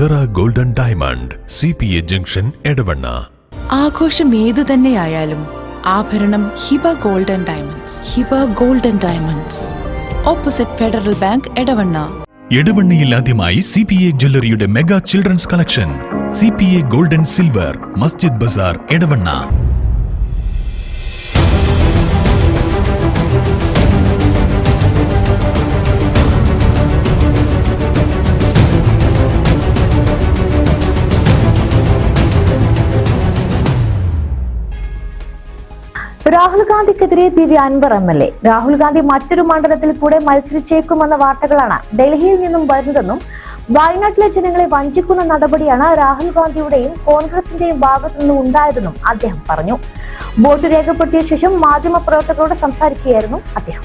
Cera golden diamond C P A junction Edavanna ആഘോഷം ഏതു തന്നെയായാലും ആഭരണം Hiba golden diamonds Hiba golden diamonds opposite Federal Bank Edavanna എടവണ്ണയിൽ ആദ്യമായി C P A ജ്വല്ലറിയുടെ mega children's collection C P A golden silver Masjid Bazar Edavanna Rahul ഗാന്ധിക്കെതിരെ P V Anvar M L A. Rahul Gandhi മറ്റൊരു മണ്ഡലത്തിൽ കൂടെ മത്സരിച്ചേക്കുമെന്ന വാർത്തകളാണ് ഡൽഹിയിൽ നിന്നും വരുന്നതെന്നും വയനാട്ടിലെ ജനങ്ങളെ വഞ്ചിക്കുന്ന നടപടിയാണ് രാഹുൽ ഗാന്ധിയുടെയും കോൺഗ്രസിന്റെയും ഭാഗത്തു നിന്നും ഉണ്ടായതെന്നും അദ്ദേഹം പറഞ്ഞു. വോട്ട് രേഖപ്പെടുത്തിയ ശേഷം മാധ്യമപ്രവർത്തകരോട് സംസാരിക്കുകയായിരുന്നു അദ്ദേഹം.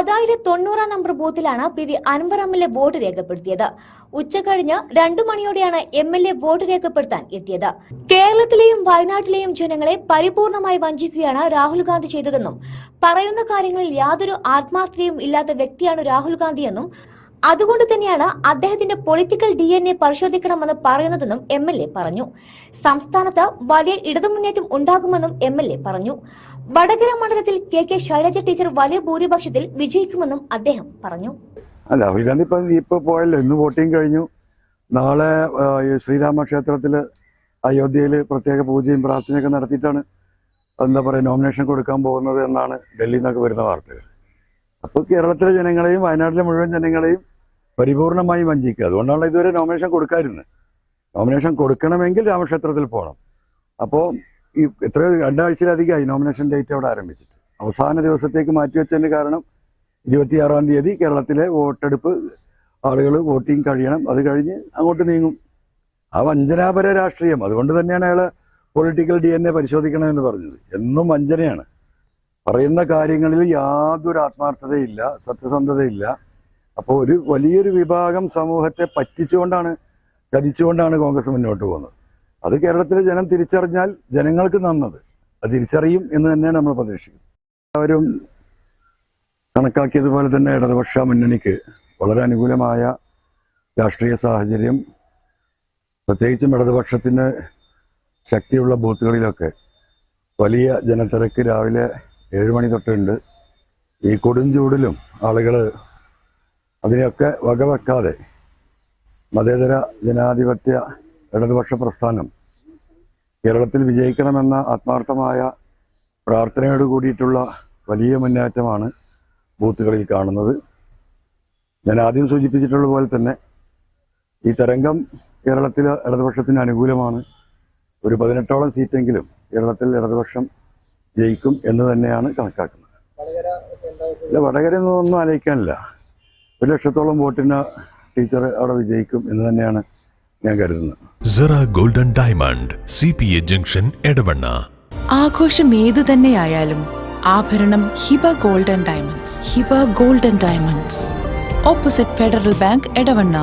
ഒതായിലെ തൊണ്ണൂറാം number ബൂത്തിലാണ് P V Anvar M L A vote രേഖപ്പെടുത്തിയത്. ഉച്ചകഴിഞ്ഞ് രണ്ടു മണിയോടെയാണ് എം എൽ എ വോട്ട് രേഖപ്പെടുത്താൻ എത്തിയത്. കേരളത്തിലെയും വയനാട്ടിലെയും ജനങ്ങളെ പരിപൂർണമായി വഞ്ചിക്കുകയാണ് രാഹുൽ ഗാന്ധി ചെയ്തതെന്നും പറയുന്ന കാര്യങ്ങളിൽ യാതൊരു ആത്മാർത്ഥതയും ഇല്ലാത്ത വ്യക്തിയാണ് രാഹുൽ ഗാന്ധിയെന്നും അതുകൊണ്ട് തന്നെയാണ് അദ്ദേഹത്തിന്റെ പൊളിറ്റിക്കൽ ഡി എൻ എ പരിശോധിക്കണമെന്ന് പറയുന്നതെന്നും എം എൽ എ പറഞ്ഞു. സംസ്ഥാനത്ത് വലിയ ഇടതുമുന്നേറ്റം ഉണ്ടാകുമെന്നും എം എൽ എ പറഞ്ഞു. വടകര മണ്ഡലത്തിൽ കെ കെ ശൈലജ ടീച്ചർ വലിയ ഭൂരിപക്ഷത്തിൽ വിജയിക്കുമെന്നും അദ്ദേഹം പറഞ്ഞു. രാഹുൽ ഗാന്ധി ഇപ്പൊ പോയല്ലോ ഇന്ന് വോട്ടിംഗ് കഴിഞ്ഞു. നാളെ ശ്രീരാമ ക്ഷേത്രത്തിൽ അയോധ്യയിൽ പ്രത്യേക പൂജയും പ്രാർത്ഥനയൊക്കെ നടത്തിയിട്ടാണ് എന്താ പറയുക നോമിനേഷൻ കൊടുക്കാൻ പോകുന്നത് എന്നാണ് ഡൽഹിയിൽ നിന്നൊക്കെ വരുന്ന വാർത്തകൾ. അപ്പോൾ കേരളത്തിലെ ജനങ്ങളെയും വയനാട്ടിലെ മുഴുവൻ ജനങ്ങളെയും പരിപൂർണമായി വഞ്ചിക്കുക. അതുകൊണ്ടാണ് ഇതുവരെ നോമിനേഷൻ കൊടുക്കാതിരുന്നത്. നോമിനേഷൻ കൊടുക്കണമെങ്കിൽ രാമക്ഷേത്രത്തിൽ പോകണം. അപ്പോൾ ഈ എത്രയോ രണ്ടാഴ്ചയിലധികമായി നോമിനേഷൻ ഡേറ്റ് അവിടെ ആരംഭിച്ചിട്ട്. അവസാന ദിവസത്തേക്ക് മാറ്റിവെച്ചതിന് കാരണം ഇരുപത്തിയാറാം തീയതി കേരളത്തിലെ വോട്ടെടുപ്പ് ആളുകൾ വോട്ടിങ് കഴിയണം. അത് കഴിഞ്ഞ് അങ്ങോട്ട് നീങ്ങും. ആ വഞ്ചനാപര രാഷ്ട്രീയം. അതുകൊണ്ട് തന്നെയാണ് അയാളെ പൊളിറ്റിക്കൽ ഡി എൻ എ പരിശോധിക്കണമെന്ന് പറഞ്ഞത്. എന്നും വഞ്ചനയാണ്. പറയുന്ന കാര്യങ്ങളിൽ യാതൊരു ആത്മാർത്ഥതയില്ല സത്യസന്ധതയില്ല. അപ്പോൾ ഒരു വലിയൊരു വിഭാഗം സമൂഹത്തെ പറ്റിച്ചുകൊണ്ടാണ് ചതിച്ചുകൊണ്ടാണ് കോൺഗ്രസ് മുന്നോട്ട് പോകുന്നത്. അത് കേരളത്തിലെ ജനം തിരിച്ചറിഞ്ഞാൽ ജനങ്ങൾക്ക് നന്നത് അത് തിരിച്ചറിയും എന്ന് തന്നെയാണ് നമ്മൾ പ്രതീക്ഷിക്കുന്നത്. എല്ലാവരും കണക്കാക്കിയതുപോലെ തന്നെ ഇടതുപക്ഷ മുന്നണിക്ക് വളരെ അനുകൂലമായ രാഷ്ട്രീയ സാഹചര്യം പ്രത്യേകിച്ചും ഇടതുപക്ഷത്തിന് ശക്തിയുള്ള ബൂത്തുകളിലൊക്കെ വലിയ ജനത്തിരക്ക് രാവിലെ ഏഴ് മണി തൊട്ടുണ്ട്. ഈ കൊടും ചൂടിലും ആളുകൾ അതിനെയൊക്കെ വകവെക്കാതെ മതേതര ജനാധിപത്യ ഇടതുപക്ഷ പ്രസ്ഥാനം കേരളത്തിൽ വിജയിക്കണമെന്ന ആത്മാർത്ഥമായ പ്രാർത്ഥനയോട് കൂടിയിട്ടുള്ള വലിയ മുന്നേറ്റമാണ് ബൂത്തുകളിൽ കാണുന്നത്. ഞാൻ ആദ്യം സൂചിപ്പിച്ചിട്ടുള്ള പോലെ തന്നെ ഈ തരംഗം കേരളത്തിൽ ഇടതുപക്ഷത്തിന് അനുകൂലമാണ്. ഒരു പതിനെട്ടോളം സീറ്റെങ്കിലും കേരളത്തിൽ ഇടതുപക്ഷം ജയിക്കും എന്ന് തന്നെയാണ് കണക്കാക്കുന്നത്. ഇല്ല വടകര ഒന്നും ആലോചിക്കാനില്ല. ഒരു ലക്ഷത്തോളം വോട്ടിന് ടീച്ചർ അവിടെ വിജയിക്കും എന്ന് തന്നെയാണ് ഞാൻ കരുതുന്നത്. സിറ golden diamond C P A junction Edavanna ആഘോഷം ഏതു തന്നെയായാലും ആഭരണം Hiba golden diamonds Hiba golden diamonds opposite Federal Bank Edavanna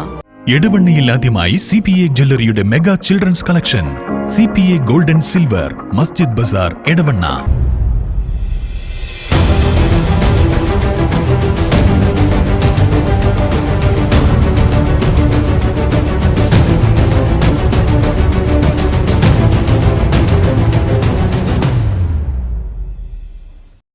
എടവണ്ണയിൽ ആദ്യമായി C P A ജ്വല്ലറിയുടെ mega children's collection. C P A golden silver Masjid Bazar Edavanna